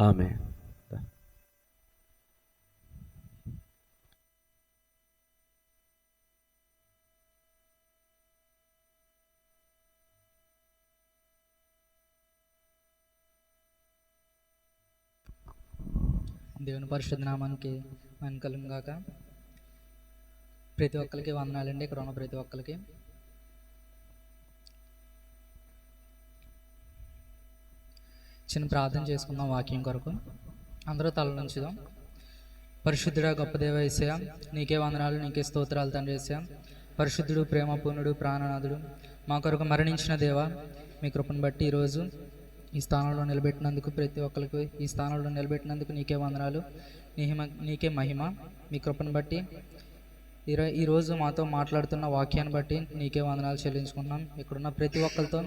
ఆమె దేవుని పరిశుద్ధ నామానికి వెనకలం గాక. ప్రతి ఒక్కరికి వందనాలండి. ఇక్కడ ఉన్న ప్రతి ఒక్కరికి. చిన్న ప్రార్థన చేసుకుందాం వాక్యం కొరకు. అందరూ తల నుంచుదాం పరిశుద్ధుడా గొప్ప దేవ ఏసయ నీకే వందనాలు నీకే స్తోత్రాలు తండ్రి ఏసయ పరిశుద్ధుడు ప్రేమపూర్ణుడు ప్రాణనాథుడు మా కొరకు మరణించిన దేవ మీ కృపను బట్టి ఈరోజు ఈ స్థానంలో నిలబెట్టినందుకు ప్రతి ఒక్కరికి ఈ స్థానంలో నిలబెట్టినందుకు నీకే వందనాలు నీహిమ నీకే మహిమ మీ కృపను బట్టి. ఈరో ఈరోజు మాతో మాట్లాడుతున్న వాక్యాన్ని బట్టి నీకే వందనాలు చెల్లించుకున్నాం ఇక్కడున్న ప్రతి ఒక్కరితో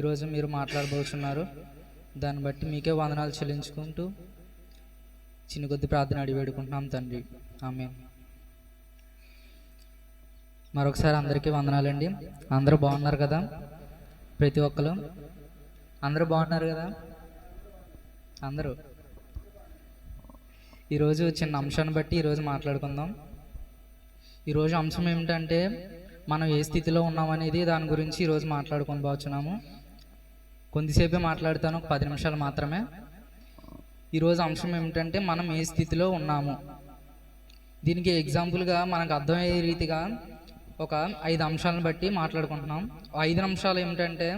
ఈరోజు మీరు మాట్లాడబోతున్నారు దాన్ని బట్టి మీకే వందనాలు చెల్లించుకుంటూ చిన్న కొద్ది ప్రార్థన అడిగి వేడుకుంటున్నాం తండ్రి. ఆమె మరొకసారి అందరికీ వందనాలండి. అందరూ బాగున్నారు కదా? ప్రతి ఒక్కరు? అందరూ బాగున్నారు కదా? అందరూ? ఈరోజు చిన్న అంశాన్ని బట్టి ఈరోజు మాట్లాడుకుందాం. ఈరోజు అంశం ఏమిటంటే మనం ఏ స్థితిలో ఉన్నామనేది దాని గురించి ఈరోజు మాట్లాడుకొని బాగున్నాము? కొద్దిసేపే మాట్లాడతాను ఒక పది నిమిషాలు మాత్రమే. ఈరోజు అంశం ఏమిటంటే మనం ఏ స్థితిలో ఉన్నాము. దీనికి ఎగ్జాంపుల్గా మనకు అర్థమయ్యే రీతిగా ఒక ఐదు అంశాలను బట్టి మాట్లాడుకుంటున్నాం. ఐదు అంశాలు ఏమిటంటే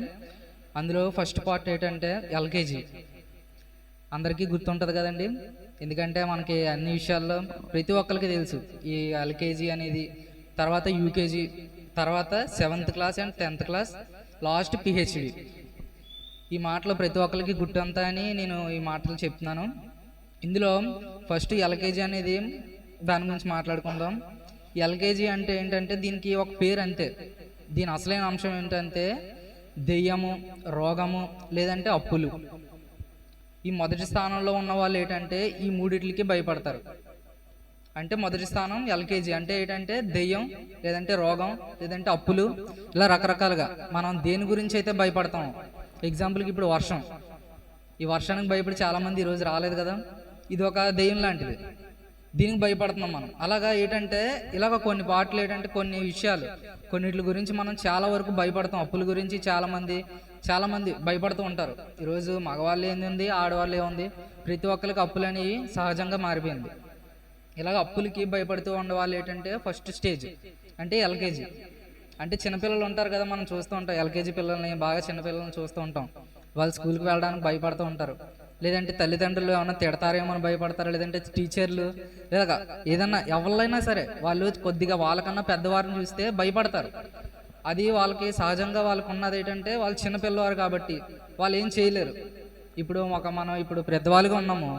అందులో ఫస్ట్ పార్ట్ ఏంటంటే ఎల్కేజీ. అందరికీ గుర్తుంటుంది కదండి. ఎందుకంటే మనకి అన్ని విషయాల్లో ప్రతి ఒక్కరికి తెలుసు. ఈ ఎల్కేజీ అనేది తర్వాత యూకేజీ తర్వాత seventh class and tenth class last PhD. ఈ మాటలు ప్రతి ఒక్కరికి గుట్టంతా అని నేను ఈ మాటలు చెప్తున్నాను. ఇందులో ఫస్ట్ ఎల్కేజీ అనేది దాని గురించి మాట్లాడుకుందాం. ఎల్కేజీ అంటే ఏంటంటే దీనికి ఒక పేరు అంతే. దీని అసలైన అంశం ఏంటంటే దెయ్యము రోగము లేదంటే అప్పులు. ఈ మొదటి స్థానంలో ఉన్న వాళ్ళు ఏంటంటే ఈ మూడిట్లకి భయపడతారు. అంటే మొదటి స్థానం ఎల్కేజీ. అంటే ఏంటంటే దెయ్యం లేదంటే రోగం లేదంటే అప్పులు ఇలా రకరకాలుగా. మనం దేని గురించి అయితే భయపడతాం ఎగ్జాంపుల్కి ఇప్పుడు వర్షం. ఈ వర్షానికి భయపడి చాలామంది ఈరోజు రాలేదు కదా? ఇది ఒక దెయ్యం లాంటిది. దీనికి భయపడుతున్నాం మనం. అలాగా ఏంటంటే ఇలాగ కొన్ని పాటలు ఏంటంటే కొన్ని విషయాలు కొన్నిటి గురించి మనం చాలా వరకు భయపడతాం. అప్పుల గురించి చాలామంది చాలామంది భయపడుతూ ఉంటారు. ఈరోజు మగవాళ్ళు ఏంది ఆడవాళ్ళు ఏముంది? ప్రతి ఒక్కరికి అప్పులు అనేవి సహజంగా మారిపోయింది. ఇలాగ అప్పులకి భయపడుతూ ఉండే వాళ్ళు ఏంటంటే ఫస్ట్ స్టేజ్ అంటే ఎల్కేజీ. అంటే చిన్నపిల్లలు ఉంటారు కదా మనం చూస్తూ ఉంటాం. ఎల్కేజీ పిల్లల్ని బాగా చిన్నపిల్లల్ని చూస్తూ ఉంటాం. వాళ్ళు స్కూల్కి వెళ్ళడానికి భయపడుతూ ఉంటారు. లేదంటే తల్లిదండ్రులు ఏమైనా తిడతారేమో అని భయపడతారు? లేదంటే టీచర్లు లేదా ఏదన్నా ఎవరైనా సరే వాళ్ళు కొద్దిగా వాళ్ళకన్నా పెద్దవారిని చూస్తే భయపడతారు. అది వాళ్ళకి సహజంగా వాళ్ళకు ఉన్నది ఏంటంటే వాళ్ళు చిన్నపిల్లవారు కాబట్టి వాళ్ళు ఏం చేయలేరు. ఇప్పుడు ఒక మనం ఇప్పుడు పెద్దవాళ్ళుగా ఉన్నాము.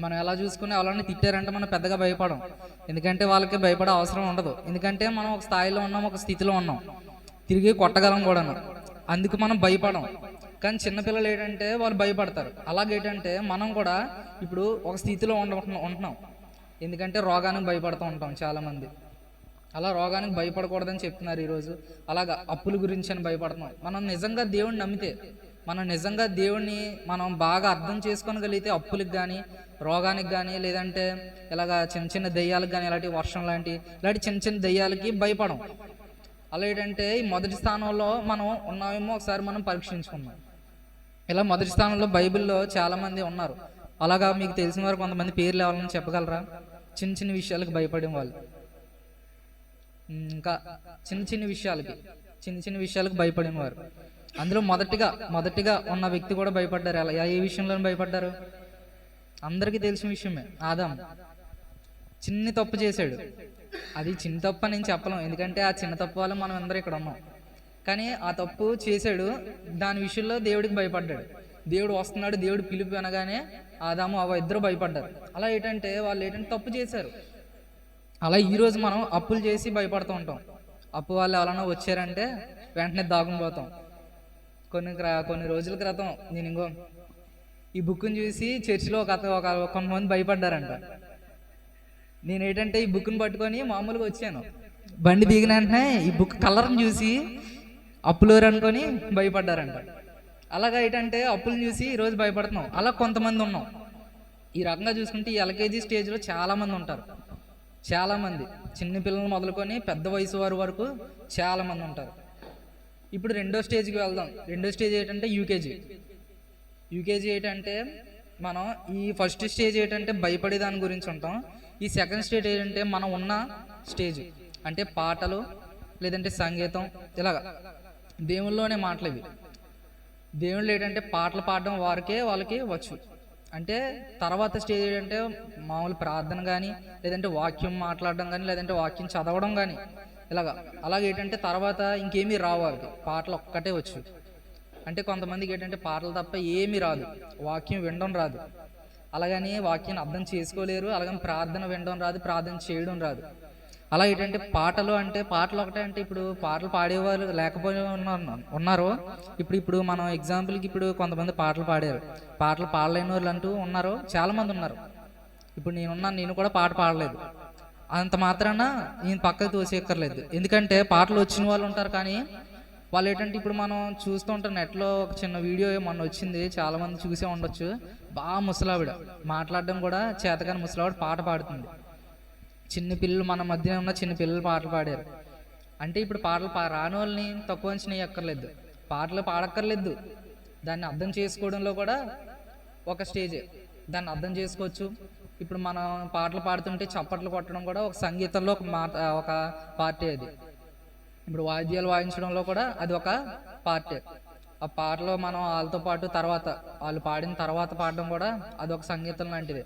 మనం ఎలా చూసుకుని వాళ్ళని తిట్టారంటే మనం పెద్దగా భయపడం. ఎందుకంటే వాళ్ళకి భయపడే అవసరం ఉండదు. ఎందుకంటే మనం ఒక స్థాయిలో ఉన్నాం ఒక స్థితిలో ఉన్నాం. తిరిగి కొట్టగలం కూడాను. అందుకు మనం భయపడం. కానీ చిన్నపిల్లలు ఏంటంటే వాళ్ళు భయపడతారు. అలాగేంటంటే మనం కూడా ఇప్పుడు ఒక స్థితిలో ఉండ ఉంటున్నాం. ఎందుకంటే రోగానికి భయపడుతూ ఉంటాం చాలామంది. అలా రోగానికి భయపడకూడదని చెప్తున్నారు ఈరోజు. అలాగా అప్పుల గురించి అని భయపడుతున్నాం. మనం నిజంగా దేవుడిని నమ్మితే మనం నిజంగా దేవుడిని మనం బాగా అర్థం చేసుకోగలిగితే అప్పులకు కానీ రోగానికి కానీ లేదంటే ఇలాగా చిన్న చిన్న దెయ్యాలకు కానీ ఇలాంటి వర్షం లాంటి ఇలాంటి చిన్న చిన్న దెయ్యాలకి భయపడం. అలా ఏంటంటే ఈ మొదటి స్థానంలో మనం ఉన్నామేమో ఒకసారి మనం పరీక్షించుకున్నాం ఇలా మొదటి స్థానంలో బైబిల్లో చాలామంది ఉన్నారు. అలాగా మీకు తెలిసిన వారు కొంతమంది పేర్లు ఎవరైనా చెప్పగలరా? చిన్న చిన్న విషయాలకు భయపడే వాళ్ళు ఇంకా చిన్న చిన్న విషయాలకి చిన్న చిన్న విషయాలకు భయపడిన వారు అందులో మొదటిగా మొదటిగా ఉన్న వ్యక్తి కూడా భయపడ్డారు. ఎలా ఏ విషయంలో భయపడ్డారు? అందరికీ తెలిసిన విషయమే. ఆదాం చిన్ని తప్పు చేశాడు. అది చిన్న తప్పు అని నేను చెప్పలేం. ఎందుకంటే ఆ చిన్న తప్పు వల్ల మనం అందరూ ఇక్కడ ఉన్నాం. కానీ ఆ తప్పు చేశాడు దాని విషయంలో దేవుడికి భయపడ్డాడు. దేవుడు వస్తున్నాడు దేవుడు పిలుపు అనగానే ఆదాము అవ ఇద్దరు భయపడ్డారు. అలా ఏంటంటే వాళ్ళు ఏంటంటే తప్పు చేశారు. అలా ఈరోజు మనం అప్పులు చేసి భయపడుతూ ఉంటాం. అప్పు వాళ్ళు ఎవరైనా వచ్చారంటే వెంటనే దాగనిపోతాం కొన్ని కొన్ని రోజుల క్రితం నేను ఇంకో ఈ బుక్ని చూసి చర్చిలో ఒక ఒక కొంతమంది భయపడ్డారంట. నేను ఏంటంటే ఈ బుక్ని పట్టుకొని మామూలుగా వచ్చాను. బండి దిగిన వెంటనే ఈ బుక్ కలర్ని చూసి అప్పులోరు అనుకొని భయపడ్డారంట. అలాగా ఏంటంటే అప్పులు చూసి ఈరోజు భయపడుతున్నాం. అలా కొంతమంది ఉన్నాం. ఈ రకంగా చూసుకుంటే ఈ ఎల్కేజీ స్టేజ్లో చాలామంది ఉంటారు. చాలామంది చిన్న పిల్లలు మొదలుకొని పెద్ద వయసు వారి వరకు చాలామంది ఉంటారు. ఇప్పుడు రెండో స్టేజ్కి వెళ్దాం. రెండో స్టేజ్ ఏంటంటే యూకేజీ. యూకేజీ ఏంటంటే మనం ఈ ఫస్ట్ స్టేజ్ ఏంటంటే భయపడే దాని గురించి ఉంటాం. ఈ సెకండ్ స్టేజ్ ఏంటంటే మనం ఉన్న స్టేజ్. అంటే పాటలు లేదంటే సంగీతం ఇలాగా. దేవుళ్ళలోనే మాటలు ఇవి. దేవుళ్ళు ఏంటంటే పాటలు పాడడం వారికే వాళ్ళకి వచ్చు. అంటే తర్వాత స్టేజ్ ఏంటంటే మామూలు ప్రార్థన కానీ లేదంటే వాక్యం మాట్లాడడం కానీ లేదంటే వాక్యం చదవడం కానీ ఇలాగా. అలాగే ఏంటంటే తర్వాత ఇంకేమీ రావు పాటలు ఒక్కటే వచ్చు. అంటే కొంతమందికి ఏంటంటే పాటలు తప్ప ఏమీ రాదు. వాక్యం వినడం రాదు. అలాగని వాక్యాన్ని అర్థం చేసుకోలేరు. అలాగని ప్రార్థన వినడం రాదు. ప్రార్థన చేయడం రాదు. అలా ఏంటంటే పాటలు అంటే పాటలు ఒకటే అంటే ఇప్పుడు పాటలు పాడేవారు లేకపోయి ఉన్నారు ఉన్నారు. ఇప్పుడు ఇప్పుడు మనం ఎగ్జాంపుల్కి ఇప్పుడు కొంతమంది పాటలు పాడారు. పాటలు పాడలేని వాళ్ళు అంటూ ఉన్నారు. చాలామంది ఉన్నారు. ఇప్పుడు నేనున్నాను నేను కూడా పాట పాడలేదు. అంత మాత్రాన నేను పక్కకు తోసేక్కర్లేదు ఎందుకంటే పాటలు వచ్చిన వాళ్ళు ఉంటారు కానీ వాళ్ళు ఏంటంటే ఇప్పుడు మనం చూస్తూ ఉంటాం నెట్లో ఒక చిన్న వీడియో మొన్న వచ్చింది. చాలామంది చూసే ఉండొచ్చు. బాగా ముసలావిడ. మాట్లాడడం కూడా చేతకాని ముసలావిడ పాట పాడుతుంది. చిన్న పిల్లలు మన మధ్య ఉన్న చిన్న పిల్లలు పాటలు పాడారు. అంటే ఇప్పుడు పాటలు పా రాని వాళ్ళని తక్కువ అంచనా ఎక్కర్లేదు పాటలు పాడక్కర్లేదు. దాన్ని అర్థం చేసుకోవడంలో కూడా ఒక స్టేజ్. దాన్ని అర్థం చేసుకోవచ్చు. ఇప్పుడు మనం పాటలు పాడుతుంటే చప్పట్లు కొట్టడం కూడా ఒక సంగీతంలో ఒక మాట ఒక పార్టీ అది. ఇప్పుడు వాయిద్యాలు వాయించడంలో కూడా అది ఒక పార్టీ. ఆ పాటలో మనం వాళ్ళతో పాటు తర్వాత వాళ్ళు పాడిన తర్వాత పాడడం కూడా అది ఒక సంగీతం లాంటిది.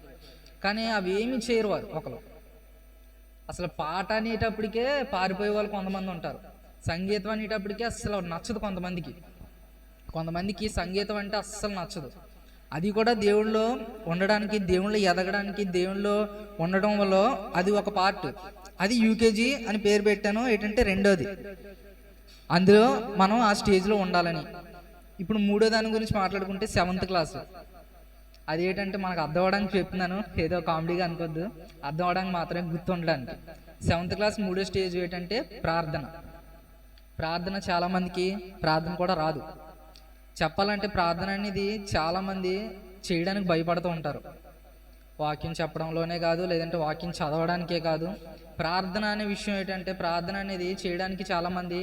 కానీ అవి ఏమి చేయరు వారు ఒకరు అసలు పాట అనేటప్పటికే పారిపోయే వాళ్ళు కొంతమంది ఉంటారు. సంగీతం అనేటప్పటికే అసలు నచ్చదు కొంతమందికి. కొంతమందికి సంగీతం అంటే అస్సలు నచ్చదు. అది కూడా దేవుళ్ళో ఉండడానికి దేవుళ్ళు ఎదగడానికి దేవుళ్ళో ఉండడం వల్ల అది ఒక పార్ట్. అది యూకేజీ అని పేరు పెట్టాను ఏంటంటే రెండోది. అందులో మనం ఆ స్టేజ్లో ఉండాలని. ఇప్పుడు మూడో దాని గురించి మాట్లాడుకుంటే సెవెంత్ క్లాస్. అది ఏంటంటే మనకు అర్థం అవడానికి చెప్తున్నాను. ఏదో కామెడీగా అనుకోద్దు. అర్థం అవడానికి మాత్రమే గుర్తుండడానికి. సెవెంత్ క్లాస్ మూడో స్టేజ్ ఏంటంటే ప్రార్థన. ప్రార్థన చాలామందికి ప్రార్థన కూడా రాదు. చెప్పాలంటే ప్రార్థన అనేది చాలామంది చేయడానికి భయపడుతూ ఉంటారు. వాక్యం చెప్పడంలోనే కాదు లేదంటే వాక్యం చదవడానికే కాదు. ప్రార్థన అనే విషయం ఏంటంటే ప్రార్థన అనేది చేయడానికి చాలామంది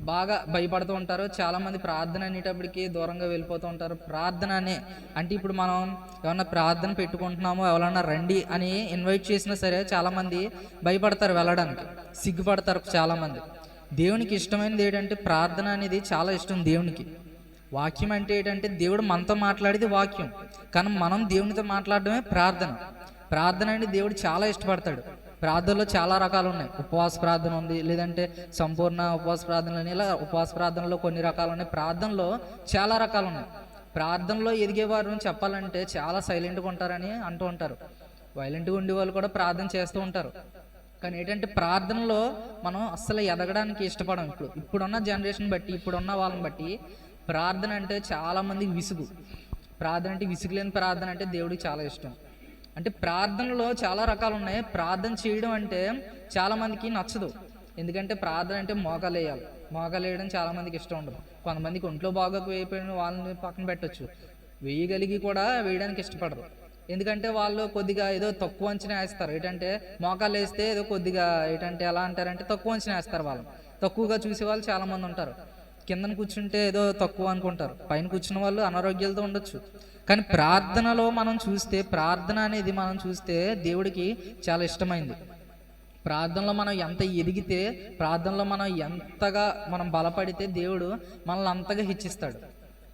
బాగా భయపడుతూ ఉంటారు. చాలామంది ప్రార్థన అనేటప్పటికి దూరంగా వెళ్ళిపోతూ ఉంటారు. ప్రార్థన అనే అంటే ఇప్పుడు మనం ఏమన్నా ప్రార్థన పెట్టుకుంటున్నాము ఎవరన్నా రండి అని ఇన్వైట్ చేసినా సరే చాలామంది భయపడతారు వెళ్ళడానికి. సిగ్గుపడతారు చాలామంది. దేవునికి ఇష్టమైనది ఏంటంటే ప్రార్థన అనేది చాలా ఇష్టం దేవునికి. వాక్యం అంటే ఏంటంటే దేవుడు మనతో మాట్లాడేది వాక్యం. కానీ మనం దేవునితో మాట్లాడడమే ప్రార్థన. ప్రార్థన అంటే దేవుడు చాలా ఇష్టపడతాడు. ప్రార్థనలో చాలా రకాలు ఉన్నాయి ఉపవాస ప్రార్థన ఉంది లేదంటే సంపూర్ణ ఉపవాస ప్రార్థనలు అని ఇలా ఉపవాస ప్రార్థనలో కొన్ని రకాలు ఉన్నాయి ప్రార్థనలో చాలా రకాలు ఉన్నాయి ప్రార్థనలో ఎదిగేవారు చెప్పాలంటే చాలా సైలెంట్గా ఉంటారని అంటూ ఉంటారు. వైలెంట్గా ఉండే వాళ్ళు కూడా ప్రార్థన చేస్తూ ఉంటారు. కానీ ఏంటంటే ప్రార్థనలో మనం అస్సలు ఎదగడానికి ఇష్టపడం ఇప్పుడు ఇప్పుడున్న జనరేషన్ బట్టి ఇప్పుడున్న వాళ్ళని బట్టి ప్రార్థన అంటే చాలామందికి విసుగు. ప్రార్థన అంటే విసుగు లేని ప్రార్థన అంటే దేవుడికి చాలా ఇష్టం. అంటే ప్రార్థనలో చాలా రకాలు ఉన్నాయి ప్రార్థన చేయడం అంటే చాలా మందికి నచ్చదు. ఎందుకంటే ప్రార్థన అంటే మోకాలు వేయాలి మోకాలు వేయడం చాలా మందికి ఇష్టం ఉండదు. కొంతమందికి ఒంట్లో బాగా వేయపోయిన వాళ్ళని పక్కన పెట్టచ్చు. వేయగలిగి కూడా వేయడానికి ఇష్టపడరు. ఎందుకంటే వాళ్ళు కొద్దిగా ఏదో తక్కువ అంచనా వేస్తారు. ఏంటంటే మోకాలు వేస్తే ఏదో కొద్దిగా ఏంటంటే ఎలా అంటారంటే తక్కువ అంచనా వేస్తారు వాళ్ళు తక్కువగా చూసే వాళ్ళు చాలామంది ఉంటారు. కిందన కూర్చుంటే ఏదో తక్కువ అనుకుంటారు. పైన కూర్చున్న వాళ్ళు అనారోగ్యాలతో ఉండొచ్చు. కానీ ప్రార్థనలో మనం చూస్తే ప్రార్థన అనేది మనం చూస్తే దేవుడికి చాలా ఇష్టమైంది. ప్రార్థనలో మనం ఎంత ఎదిగితే ప్రార్థనలో మనం ఎంతగా మనం బలపడితే దేవుడు మనల్ని అంతగా హెచ్చిస్తాడు.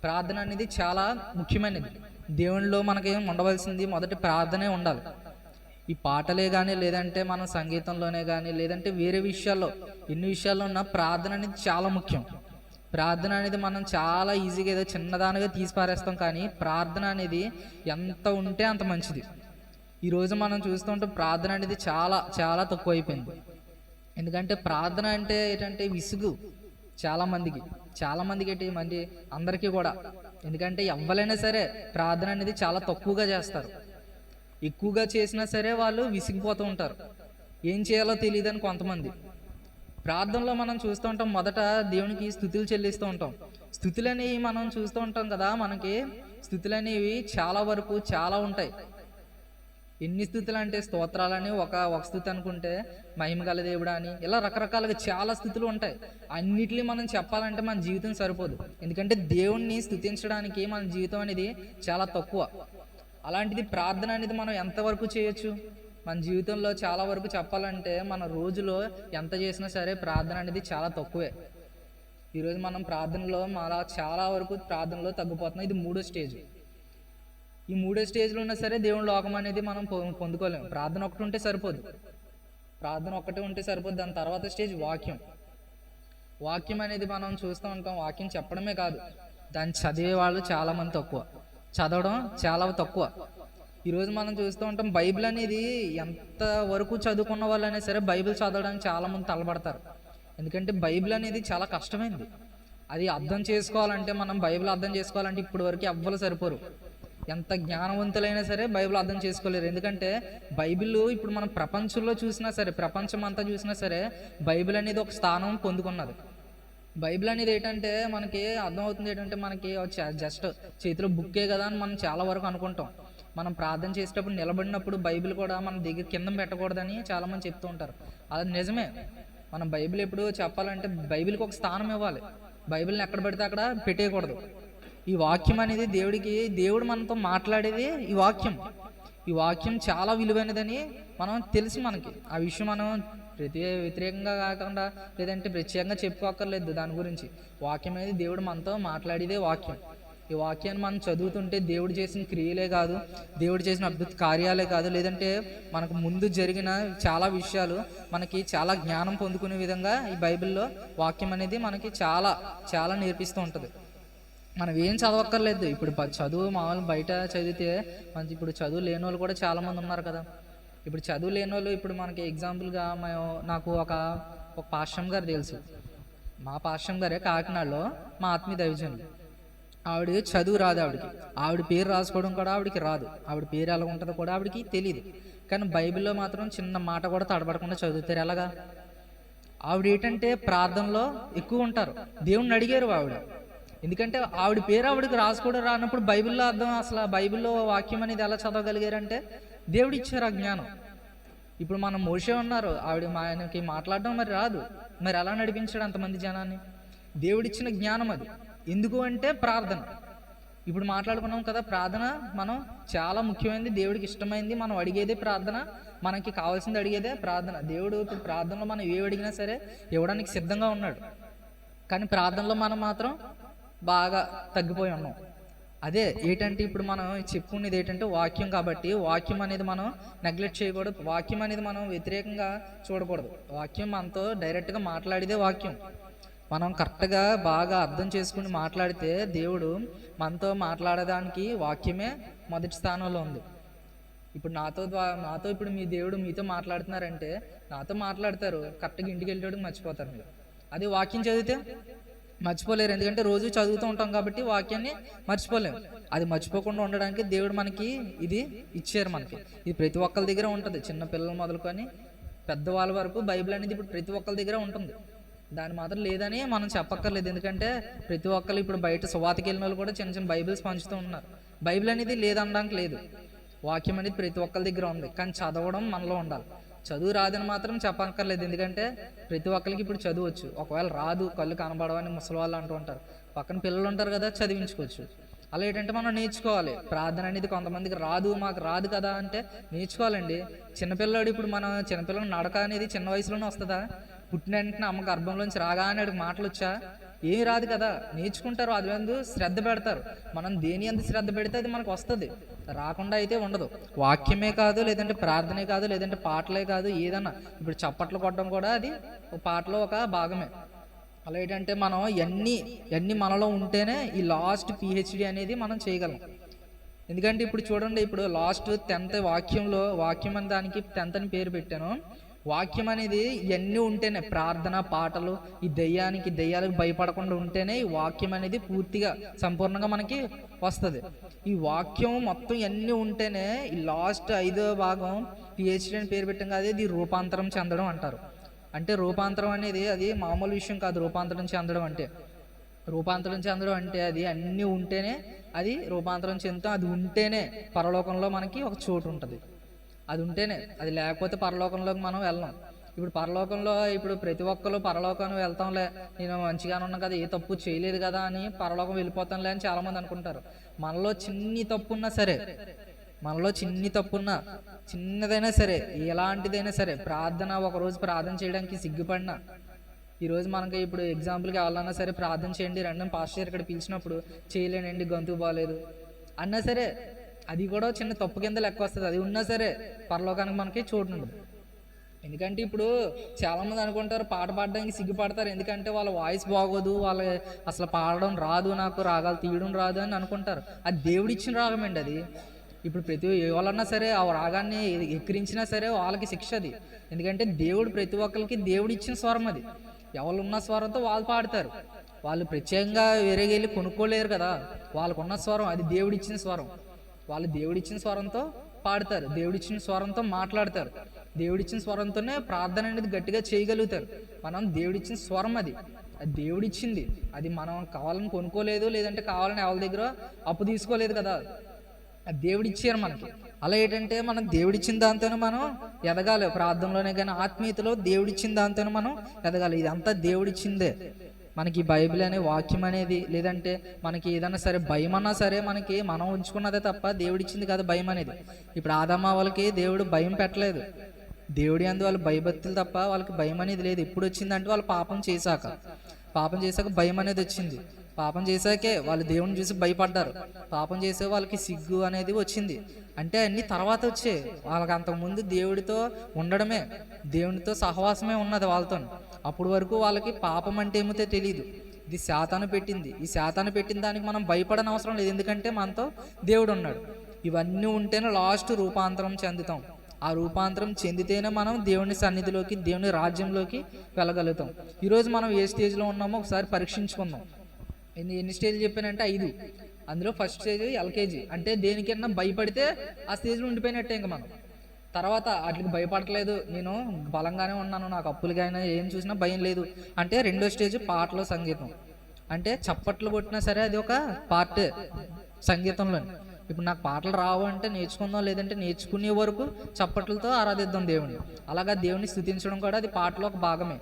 ప్రార్థన అనేది చాలా ముఖ్యమైనది. దేవునిలో మనకి ఉండవలసింది? మొదటి ప్రార్థనే ఉండాలి. ఈ పాటలే కానీ లేదంటే మనం సంగీతంలోనే కానీ లేదంటే వేరే విషయాల్లో ఎన్ని విషయాల్లో ఉన్న ప్రార్థన అనేది చాలా ముఖ్యం. ప్రార్థన అనేది మనం చాలా ఈజీగా ఏదో చిన్నదానిగా తీసిపారేస్తాం కానీ ప్రార్థన అనేది ఎంత ఉంటే అంత మంచిది. ఈరోజు మనం చూస్తుంటే ప్రార్థన అనేది చాలా చాలా తక్కువ అయిపోయింది ఎందుకంటే ప్రార్థన అంటే ఏంటంటే విసుగు చాలామందికి చాలామందికి ఏంటి మంది అందరికీ కూడా. ఎందుకంటే ఎవ్వరైనా సరే ప్రార్థన అనేది చాలా తక్కువగా చేస్తారు. ఎక్కువగా చేసినా సరే వాళ్ళు విసిగిపోతూ ఉంటారు. ఏం చేయాలో తెలియదని కొంతమంది. ప్రార్థనలో మనం చూస్తూ ఉంటాం మొదట దేవునికి స్థుతులు చెల్లిస్తూ ఉంటాం. స్థుతులు అనేవి మనం చూస్తూ ఉంటాం కదా మనకి స్థుతులు అనేవి చాలా వరకు చాలా ఉంటాయి. ఎన్ని స్థుతులు అంటే స్తోత్రాలని ఒక ఒక స్థుతి అనుకుంటే మహిమ గల దేవుడా అని ఇలా రకరకాలుగా చాలా స్థుతులు ఉంటాయి. అన్నిటినీ మనం చెప్పాలంటే మన జీవితం సరిపోదు. ఎందుకంటే దేవుణ్ణి స్థుతించడానికి మన జీవితం అనేది చాలా తక్కువ. అలాంటిది ప్రార్థన అనేది మనం ఎంతవరకు చేయొచ్చు? మన జీవితంలో చాలా వరకు చెప్పాలంటే మన రోజులో ఎంత చేసినా సరే ప్రార్థన అనేది చాలా తక్కువే. ఈరోజు మనం ప్రార్థనలో మన చాలా వరకు ప్రార్థనలో తగ్గిపోతున్నాం. ఇది మూడో స్టేజ్. ఈ మూడో స్టేజ్లో ఉన్నా సరే దేవుని లోకం అనేది మనం పొందుకోలేము ప్రార్థన ఒకటి ఉంటే సరిపోదు. ప్రార్థన ఒక్కటే ఉంటే సరిపోదు. దాని తర్వాత స్టేజ్ వాక్యం. వాక్యం అనేది మనం చూస్తూ ఉంటాం వాక్యం చెప్పడమే కాదు. దాన్ని చదివే వాళ్ళు చాలామంది తక్కువ. చదవడం చాలా తక్కువ. ఈరోజు మనం చూస్తూ ఉంటాం బైబిల్ అనేది ఎంత వరకు చదువుకున్న వాళ్ళైనా సరే బైబిల్ చదవడానికి చాలామంది తలబడతారు. ఎందుకంటే బైబిల్ అనేది చాలా కష్టమైంది. అది అర్థం చేసుకోవాలంటే మనం బైబిల్ అర్థం చేసుకోవాలంటే ఇప్పటి వరకు ఎవ్వరు సరిపోరు. ఎంత జ్ఞానవంతులైనా సరే బైబిల్ అర్థం చేసుకోలేరు. ఎందుకంటే బైబిల్ ఇప్పుడు మనం ప్రపంచంలో చూసినా సరే ప్రపంచం అంతా చూసినా సరే బైబిల్ అనేది ఒక స్థానం పొందుకున్నది. బైబిల్ అనేది ఏంటంటే మనకి అర్థమవుతుంది ఏంటంటే మనకి జస్ట్ చేతిలో బుక్కే కదా అని మనం చాలా వరకు అనుకుంటాం. మనం ప్రార్థన చేసేటప్పుడు నిలబడినప్పుడు బైబిల్ కూడా మన దగ్గర కింద పెట్టకూడదని చాలా మంది చెప్తూ ఉంటారు. అది నిజమే. మనం బైబిల్ ఎప్పుడు చెప్పాలంటే బైబిల్కి ఒక స్థానం ఇవ్వాలి. బైబిల్ని ఎక్కడ పెడితే అక్కడ పెట్టేయకూడదు. ఈ వాక్యం అనేది దేవుడికి దేవుడు మనతో మాట్లాడేది ఈ వాక్యం. ఈ వాక్యం చాలా విలువైనదని మనం తెలుసు మనకి. ఆ విషయం మనం ప్రతి వ్యతిరేకంగా కాకుండా లేదంటే ప్రత్యేకంగా చెప్పుకోక్కర్లేదు దాని గురించి. వాక్యం అనేది దేవుడు మనతో మాట్లాడేదే వాక్యం. ఈ వాక్యాన్ని మనం చదువుతుంటే దేవుడు చేసిన క్రియలే కాదు దేవుడు చేసిన అద్భుత కార్యాలే కాదు. లేదంటే మనకు ముందు జరిగిన చాలా విషయాలు మనకి చాలా జ్ఞానం పొందుకునే విధంగా ఈ బైబిల్లో వాక్యం అనేది మనకి చాలా చాలా నేర్పిస్తూ ఉంటుంది. మనం ఏం చదవక్కర్లేదు. ఇప్పుడు చదువు మామూలు బయట చదివితే మనకి ఇప్పుడు చదువు లేని వాళ్ళు కూడా చాలామంది ఉన్నారు కదా. ఇప్పుడు చదువు లేని వాళ్ళు ఇప్పుడు మనకి ఎగ్జాంపుల్గా మేము నాకు ఒక ఒక పాశ్రం గారు తెలుసు. మా పాశ్రం గారే కాకినాడలో మా ఆత్మీయ దైవజనులు. ఆవిడ చదువు రాదు ఆవిడకి. ఆవిడ పేరు రాసుకోవడం కూడా ఆవిడకి రాదు. ఆవిడ పేరు ఎలా ఉంటుందో కూడా ఆవిడకి తెలియదు కానీ బైబిల్లో మాత్రం చిన్న మాట కూడా తడబడకుండా చదువుతారు. ఎలాగా? ఆవిడ ఏంటంటే ప్రార్థనలో ఎక్కువ ఉంటారు. దేవుణ్ణి అడిగారు ఆవిడ. ఎందుకంటే ఆవిడ పేరు ఆవిడకి రాసుకోవడం రానప్పుడు బైబిల్లో అర్థం అసలు బైబిల్లో వాక్యం అనేది ఎలా చదవగలిగారంటే దేవుడు ఇచ్చారు ఆ జ్ఞానం. ఇప్పుడు మనం మోసే ఉన్నారు. ఆవిడ మా ఆయనకి మాట్లాడడం మరి రాదు. మరి ఎలా నడిపించాడు అంతమంది జనాన్ని? దేవుడిచ్చిన జ్ఞానం అది. ఎందుకు అంటే ప్రార్థన. ఇప్పుడు మాట్లాడుకున్నాం కదా ప్రార్థన మనం చాలా ముఖ్యమైనది దేవుడికి ఇష్టమైంది మనం అడిగేదే ప్రార్థన మనకి కావాల్సింది అడిగేదే ప్రార్థన. దేవుడు ఇప్పుడు ప్రార్థనలో మనం ఏ అడిగినా సరే ఇవ్వడానికి సిద్ధంగా ఉన్నాడు. కానీ ప్రార్థనలో మనం మాత్రం బాగా తగ్గిపోయి ఉన్నాం. అదే ఏంటంటే ఇప్పుడు మనం చెప్పుకునేది ఏంటంటే వాక్యం కాబట్టి వాక్యం అనేది మనం నెగ్లెక్ట్ చేయకూడదు. వాక్యం అనేది మనం వ్యతిరేకంగా చూడకూడదు. వాక్యం మనతో డైరెక్ట్గా మాట్లాడేదే వాక్యం. మనం కరెక్ట్గా బాగా అర్థం చేసుకుని మాట్లాడితే దేవుడు మనతో మాట్లాడడానికి వాక్యమే మొదటి స్థానంలో ఉంది. ఇప్పుడు నాతో ద్వా- నాతో ఇప్పుడు మీ దేవుడు మీతో మాట్లాడుతున్నారంటే నాతో మాట్లాడతారు. కరెక్ట్గా ఇంటికి వెళ్ళేటప్పుడు మర్చిపోతారు మీరు. అది వాక్యం చదివితే మర్చిపోలేరు. ఎందుకంటే రోజు చదువుతూ ఉంటాం కాబట్టి వాక్యాన్ని మర్చిపోలేము అది మర్చిపోకుండా ఉండడానికి దేవుడు మనకి ఇది ఇచ్చారు మనకి. ఇది ప్రతి ఒక్కరి దగ్గర ఉంటుంది. చిన్న పిల్లలు మొదలుకొని పెద్దవాళ్ళ వరకు బైబిల్ అనేది ఇప్పుడు ప్రతి ఒక్కరి దగ్గర ఉంటుంది. దాని మాత్రం లేదని మనం చెప్పక్కర్లేదు. ఎందుకంటే ప్రతి ఒక్కరు ఇప్పుడు బయట సువాతికి వెళ్ళిన వాళ్ళు కూడా చిన్న చిన్న బైబిల్స్ పంచుతూ ఉన్నారు. బైబిల్ అనేది లేదనడానికి లేదు. వాక్యం అనేది ప్రతి ఒక్కరి దగ్గర ఉంది. కానీ చదవడం మనలో ఉండాలి. చదువు రాదని మాత్రం చెప్పక్కర్లేదు. ఎందుకంటే ప్రతి ఒక్కరికి ఇప్పుడు చదువచ్చు ఒకవేళ రాదు కళ్ళు కనబడవని ముసలి వాళ్ళు అంటూ ఉంటారు. పక్కన పిల్లలు ఉంటారు కదా చదివించుకోవచ్చు. అలా ఏంటంటే మనం నేర్చుకోవాలి. ప్రార్థన అనేది కొంతమందికి రాదు మాకు రాదు కదా అంటే నేర్చుకోవాలండి. చిన్నపిల్లాడు ఇప్పుడు మన చిన్నపిల్లలు నడక అనేది చిన్న వయసులోనే వస్తుందా? పుట్టిన వెంటనే అమ్మ గర్భంలోంచి రాగానే అడిగి మాటలు వచ్చా ఏమి రాదు కదా నేర్చుకుంటారు అది ఎందు శ్రద్ధ పెడతారు. మనం దేని ఎంత శ్రద్ధ పెడితే అది మనకు వస్తుంది. రాకుండా అయితే ఉండదు. వాక్యమే కాదు లేదంటే ప్రార్థనే కాదు లేదంటే పాటలే కాదు ఏదన్నా. ఇప్పుడు చప్పట్లు కొట్టడం కూడా అది ఒక పాటలో ఒక భాగమే. అలా ఏంటంటే మనం ఎన్ని ఎన్ని మనలో ఉంటేనే ఈ లాస్ట్ పిహెచ్డి అనేది మనం చేయగలం. ఎందుకంటే ఇప్పుడు చూడండి ఇప్పుడు లాస్ట్ టెన్త్ వాక్యంలో వాక్యం అని దానికి టెన్త్ అని పేరు పెట్టాను. వాక్యం అనేది ఇవన్నీ ఉంటేనే ప్రార్థన పాటలు ఈ దెయ్యానికి దెయ్యాలకు భయపడకుండా ఉంటేనే ఈ వాక్యం అనేది పూర్తిగా సంపూర్ణంగా మనకి వస్తుంది. ఈ వాక్యం మొత్తం ఇవన్నీ ఉంటేనే ఈ లాస్ట్ ఐదో భాగం పిహెచ్డి అని పేరు పెట్టాం కాదు ఇది రూపాంతరం చెందడం అంటారు. అంటే రూపాంతరం అనేది అది మామూలు విషయం కాదు రూపాంతరం చెందడం అంటే. రూపాంతరం చెందడం అంటే అది అన్నీ ఉంటేనే అది రూపాంతరం చెందుతాం అది ఉంటేనే పరలోకంలో మనకి ఒక చోటు ఉంటుంది. అది ఉంటేనే అది లేకపోతే పరలోకంలోకి మనం వెళ్ళం. ఇప్పుడు పరలోకంలో ఇప్పుడు ప్రతి ఒక్కరు పరలోకానికి వెళ్తాంలే. నేను మంచిగానే ఉన్నా కదా ఏ తప్పు చేయలేదు కదా అని పరలోకం వెళ్ళిపోతాంలే అని చాలామంది అనుకుంటారు. మనలో చిన్ని తప్పు ఉన్నా సరే మనలో చిన్ని తప్పున్నా చిన్నదైనా సరే ఎలాంటిదైనా సరే ప్రార్థన ఒకరోజు ప్రార్థన చేయడానికి సిగ్గుపడినా ఈరోజు మనకి ఇప్పుడు ఎగ్జాంపుల్కి ఎవరన్నా సరే ప్రార్థన చేయండి రండి పాస్టర్ ఇక్కడ పిలిచినప్పుడు చేయలేనండి గొంతు బాగాలేదు అన్నా సరే అది కూడా చిన్న తప్పు కింద లెక్క వస్తుంది. అది ఉన్నా సరే పరలోకానికి మనకి చూడండి ఎందుకంటే ఇప్పుడు చాలామంది అనుకుంటారు పాట పాడడానికి సిగ్గుపడతారు. ఎందుకంటే వాళ్ళ వాయిస్ బాగోదు వాళ్ళ అసలు పాడడం రాదు నాకు రాగాలు తీయడం రాదు అని అనుకుంటారు. అది దేవుడిచ్చిన రాగం అండి అది. ఇప్పుడు ప్రతి ఎవరన్నా సరే ఆ రాగాన్ని ఎక్కిరించినా సరే వాళ్ళకి శిక్ష అది. ఎందుకంటే దేవుడు ప్రతి ఒక్కరికి దేవుడు ఇచ్చిన స్వరం అది. ఎవరు ఉన్న స్వరంతో వాళ్ళు పాడతారు. వాళ్ళు ప్రత్యేకంగా వేరేగా వెళ్ళి కొనుక్కోలేరు కదా. వాళ్ళకున్న స్వరం అది దేవుడిచ్చిన స్వరం. వాళ్ళు దేవుడిచ్చిన స్వరంతో పాడతారు. దేవుడిచ్చిన స్వరంతో మాట్లాడతారు. దేవుడిచ్చిన స్వరంతోనే ప్రార్థన అనేది గట్టిగా చేయగలుగుతారు. మనం దేవుడిచ్చిన స్వరం అది. అది దేవుడిచ్చింది. అది మనం కావాలని కొనుక్కోలేదు లేదంటే కావాలని ఎవరి దగ్గర అప్పు తీసుకోలేదు కదా. అది దేవుడిచ్చారు మనకి. అలా ఏంటంటే మనం దేవుడిచ్చిన దాంతోనే మనం ఎదగాలి. ప్రార్థనలోనే కానీ ఆత్మీయతలో దేవుడిచ్చిన దాంతోనే మనం ఎదగాలి. ఇదంతా దేవుడిచ్చిందే. మనకి బైబిల్ అనే వాక్యం అనేది లేదంటే మనకి ఏదైనా సరే భయం అన్నా సరే మనకి మనం ఉంచుకున్నదే తప్ప దేవుడిచ్చింది కాదు భయం అనేది. ఇప్పుడు ఆదమ్మ వాళ్ళకి దేవుడు భయం పెట్టలేదు. దేవుడి అందు వాళ్ళు భయభక్తులు తప్ప వాళ్ళకి భయం అనేది లేదు. ఎప్పుడు వచ్చిందంటే వాళ్ళు పాపం చేశాక. పాపం చేశాక భయం అనేది వచ్చింది. పాపం చేశాకే వాళ్ళు దేవుని చూసి భయపడ్డారు. పాపం చేసే వాళ్ళకి సిగ్గు అనేది వచ్చింది. అంటే అన్ని తర్వాత వచ్చే వాళ్ళకి అంతకుముందు దేవుడితో ఉండడమే దేవునితో సహవాసమే ఉన్నది వాళ్ళతో. అప్పుడు వరకు వాళ్ళకి పాపం అంటే ఏమో తెలియదు ఇది శాతాను పెట్టింది. ఈ శాతాను పెట్టిన దానికి మనం భయపడని అవసరం లేదు. ఎందుకంటే మనతో దేవుడు ఉన్నాడు. ఇవన్నీ ఉంటేనే లాస్ట్ రూపాంతరం చెందుతాం. ఆ రూపాంతరం చెందితేనే మనం దేవుని సన్నిధిలోకి దేవుని రాజ్యంలోకి వెళ్ళగలుగుతాం. ఈరోజు మనం ఏ స్టేజ్లో ఉన్నామో ఒకసారి పరీక్షించుకుందాం. ఎన్ని ఎన్ని స్టేజ్లు చెప్పానంటే ఐదు. అందులో ఫస్ట్ స్టేజ్ ఎల్కేజీ. అంటే దేనికైనా భయపడితే ఆ స్టేజ్లో ఉండిపోయినట్టే ఇంకా మనం. తర్వాత వాటికి భయపడట్లేదు. నేను బలంగానే ఉన్నాను. నాకు అప్పులుగా ఏం చూసినా భయం లేదు. అంటే రెండో స్టేజ్ పాటలు సంగీతం. అంటే చప్పట్లు కొట్టినా సరే అది ఒక పార్ట్ సంగీతంలో ఇప్పుడు నాకు పాటలు రావు అంటే నేర్చుకుందాం లేదంటే నేర్చుకునే వరకు చప్పట్లతో ఆరాధిద్దాం దేవుని అలాగా దేవుని స్థుతించడం కూడా అది పాటలో ఒక భాగమే.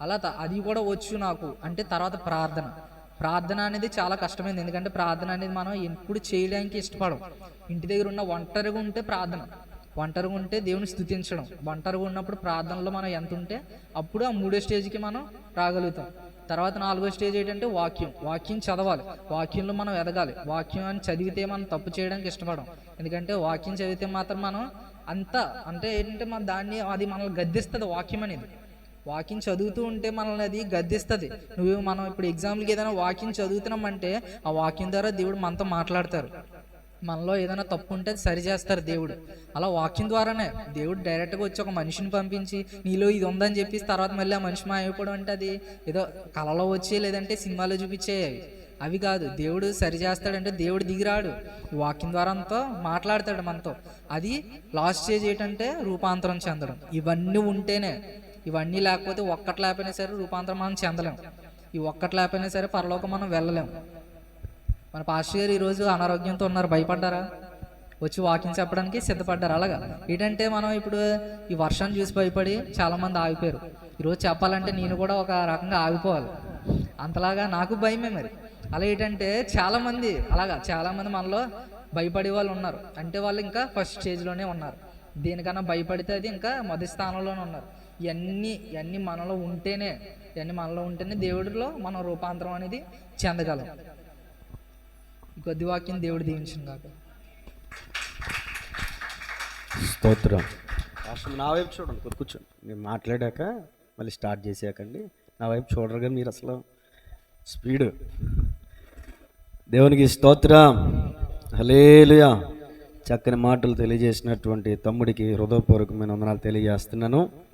అలా త- అది కూడా వచ్చు నాకు. అంటే తర్వాత ప్రార్థన. ప్రార్థన అనేది చాలా కష్టమైంది. ఎందుకంటే ప్రార్థన అనేది మనం ఎప్పుడు చేయడానికి ఇష్టపడం. ఇంటి దగ్గర ఉన్న ఒంటరిగా ఉంటే ప్రార్థన ఒంటరిగా ఉంటే దేవుని స్థుతించడం ఒంటరిగా ఉన్నప్పుడు ప్రార్థనలో మనం ఎంత ఉంటే అప్పుడు ఆ మూడో స్టేజ్కి మనం రాగలుగుతాం. తర్వాత నాలుగో స్టేజ్ ఏంటంటే వాక్యం వాక్యం చదవాలి. వాక్యంలో మనం ఎదగాలి. వాక్యం అని చదివితే మనం తప్పు చేయడానికి ఇష్టపడం. ఎందుకంటే వాక్యం చదివితే మాత్రం మనం అంత అంటే ఏంటంటే మన దాన్ని అది మనల్ని గద్దిస్తుంది వాక్యం అనేది. వాకింగ్ చదువుతూ ఉంటే మనల్ని అది గద్దిస్తుంది. నువ్వు మనం ఇప్పుడు ఎగ్జామ్లకి ఏదైనా వాకింగ్ చదువుతున్నామంటే ఆ వాకింగ్ ద్వారా దేవుడు మనతో మాట్లాడతారు. మనలో ఏదైనా తప్పు ఉంటే అది సరి చేస్తారు దేవుడు. అలా వాకింగ్ ద్వారానే దేవుడు డైరెక్ట్గా వచ్చి ఒక మనిషిని పంపించి నీలో ఇది ఉందని చెప్పేసి తర్వాత మళ్ళీ ఆ మనిషి మాయపడం అంటే అది ఏదో కళలో వచ్చే లేదంటే సినిమాలో చూపించే అవి. కాదు దేవుడు సరి చేస్తాడంటే దేవుడు దిగిరాడు. వాకింగ్ వాక్యం ద్వారా అంతా మాట్లాడతాడు మనతో. అది లాస్ట్ స్టేజ్ ఏంటంటే రూపాంతరం చెందడం. ఇవన్నీ ఉంటేనే ఇవన్నీ లేకపోతే ఒక్కటి లేకపోయినా సరే రూపాంతరం మనం చెందలేం. ఈ ఒక్కటి లేకపోయినా సరే పరలోకం మనం వెళ్ళలేం. మన పాస్టర్ గారు ఈరోజు అనారోగ్యంతో ఉన్నారు. భయపడ్డారా? వచ్చి వాకింగ్ చెప్పడానికి సిద్ధపడ్డారు. అలాగా? ఏంటంటే మనం ఇప్పుడు ఈ వర్షాన్ని చూసి భయపడి చాలామంది ఆగిపోయారు. ఈరోజు చెప్పాలంటే నేను కూడా ఒక రకంగా ఆగిపోవాలి. అంతలాగా నాకు భయమే మరి. అలా ఏంటంటే చాలామంది అలాగా? చాలామంది మనలో భయపడే వాళ్ళు ఉన్నారు. అంటే వాళ్ళు ఇంకా ఫస్ట్ స్టేజ్లోనే ఉన్నారు. దేనికన్నా భయపడితే అది ఇంకా మొదటి స్థానంలోనే ఉన్నారు. ఇవన్నీ ఇవన్నీ మనలో ఉంటేనే ఇవన్నీ మనలో ఉంటేనే దేవుడిలో మనం రూపాంతరం అనేది చెందగలం. ఈ కొద్ది వాక్యం దేవుడు దీవించిన కాక. స్తోత్రం. రాష్ట్రం నా వైపు చూడండి కొద్ది కూర్చోండి నేను మాట్లాడాక మళ్ళీ స్టార్ట్ చేసాకండి. నా వైపు చూడరు కానీ మీరు అసలు స్పీడ్. దేవునికి స్తోత్రం. హలేలుయా చక్కని మాటలు తెలియజేసినటువంటి తమ్ముడికి హృదయపూర్వకమైన వందనాలు తెలియజేస్తున్నాను.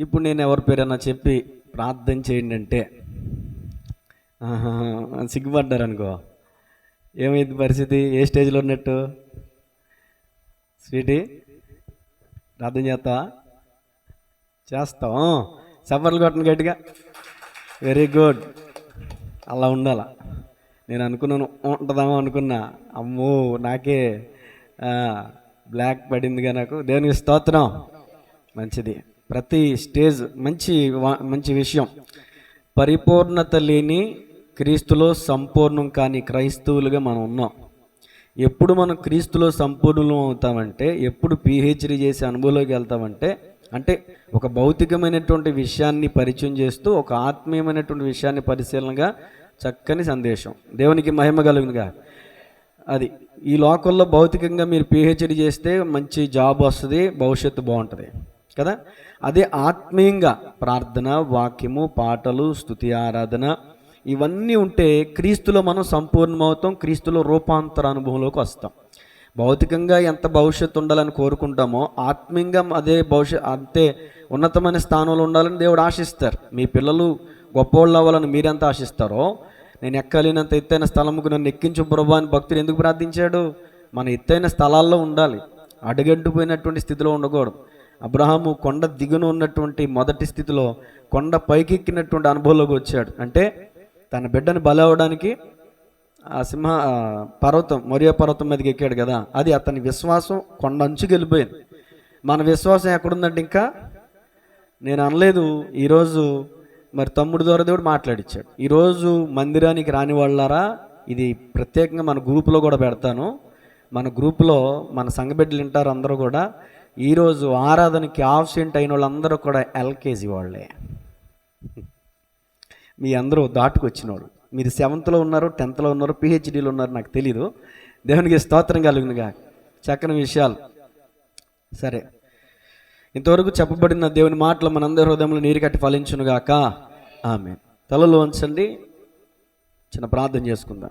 ఇప్పుడు నేను ఎవరి పేరైనా చెప్పి ప్రార్థన చేయండి అంటే సిగ్గుపడ్డారు అనుకో. ఏమైంది పరిస్థితి? ఏ స్టేజ్లో ఉన్నట్టు? స్వీటీ ప్రార్థన చేస్తా చేస్తాం సబ్బర్లు కొట్టను గట్టిగా. వెరీ గుడ్ అలా ఉండాల? నేను అనుకున్నాను ఉంటుందామో అనుకున్నా. అమ్మో నాకే బ్లాక్ పడిందిగా నాకు. దేవునికి స్తోత్రం. మంచిది. ప్రతి స్టేజ్ మంచి మంచి విషయం. పరిపూర్ణత లేని క్రీస్తులో సంపూర్ణం కాని క్రైస్తవులుగా మనం ఉన్నాం. ఎప్పుడు మనం క్రీస్తులో సంపూర్ణం అవుతామంటే ఎప్పుడు పిహెచ్డి చేసే అనుభవంలోకి వెళ్తామంటే అంటే ఒక భౌతికమైనటువంటి విషయాన్ని పరిచయం చేస్తూ ఒక ఆత్మీయమైనటువంటి విషయాన్ని పరిశీలనగా చక్కని సందేశం. దేవునికి మహిమ కలుగునుగా. అది ఈ లోకల్లో భౌతికంగా మీరు పిహెచ్డి చేస్తే మంచి జాబ్ వస్తుంది భవిష్యత్తు బాగుంటుంది. కదా? అదే ఆత్మీయంగా ప్రార్థన వాక్యము పాటలు స్తుతి ఆరాధన ఇవన్నీ ఉంటే క్రీస్తులో మనం సంపూర్ణమవుతాం క్రీస్తులో రూపాంతర అనుభవంలోకి వస్తాం. భౌతికంగా ఎంత భవిష్యత్తు ఉండాలని కోరుకుంటామో ఆత్మీయంగా అదే భవిష్యత్ అంతే ఉన్నతమైన స్థానంలో ఉండాలని దేవుడు ఆశిస్తారు. మీ పిల్లలు గొప్పవాళ్ళు అవ్వాలని మీరెంత ఆశిస్తారో నేను ఎక్కలేనంత ఎత్తైన స్థలముకు నన్ను ఎక్కించు ప్రభు అని భక్తుడు ఎందుకు ప్రార్థించాడు? మన ఎత్తైన స్థలాల్లో ఉండాలి. అడుగంటుపోయినటువంటి స్థితిలో ఉండకూడదు. అబ్రహాము కొండ దిగున ఉన్నటువంటి మొదటి స్థితిలో కొండ పైకెక్కినటువంటి అనుభవంలోకి వచ్చాడు. అంటే తన బిడ్డను బలవడానికి ఆ సింహ పర్వతం మొరియా పర్వతం మీదకి ఎక్కాడు కదా. అది అతని విశ్వాసం కొండ అంచుకి వెళ్ళిపోయింది. మన విశ్వాసం ఎక్కడుందంటే ఇంకా? నేను అనలేదు. ఈరోజు మరి తమ్ముడు ద్వారా దేవుడు మాట్లాడిచ్చాడు. ఈరోజు మందిరానికి రాని వాళ్ళారా? ఇది ప్రత్యేకంగా మన గ్రూపులో కూడా పెడతాను. మన గ్రూపులో మన సంఘబిడ్డలు వింటారు అందరూ కూడా. ఈరోజు ఆరాధనకి ఆబ్సెంట్ అయిన వాళ్ళందరూ కూడా ఎల్కేజీ వాళ్ళే. మీ అందరూ దాటుకొచ్చిన వాళ్ళు మీరు సెవెంత్లో ఉన్నారు టెన్త్లో ఉన్నారు పిహెచ్డీలో ఉన్నారు నాకు తెలీదు. దేవునికి స్తోత్రం కలుగునుగా. చక్కని విషయాలు. సరే. ఇంతవరకు చెప్పబడిన దేవుని మాటలు మనందరి హృదయంలో నీరు కట్టి ఫలించునుగాక. ఆమె తలలో ఉంచండి చిన్న ప్రార్థన చేసుకుందాం.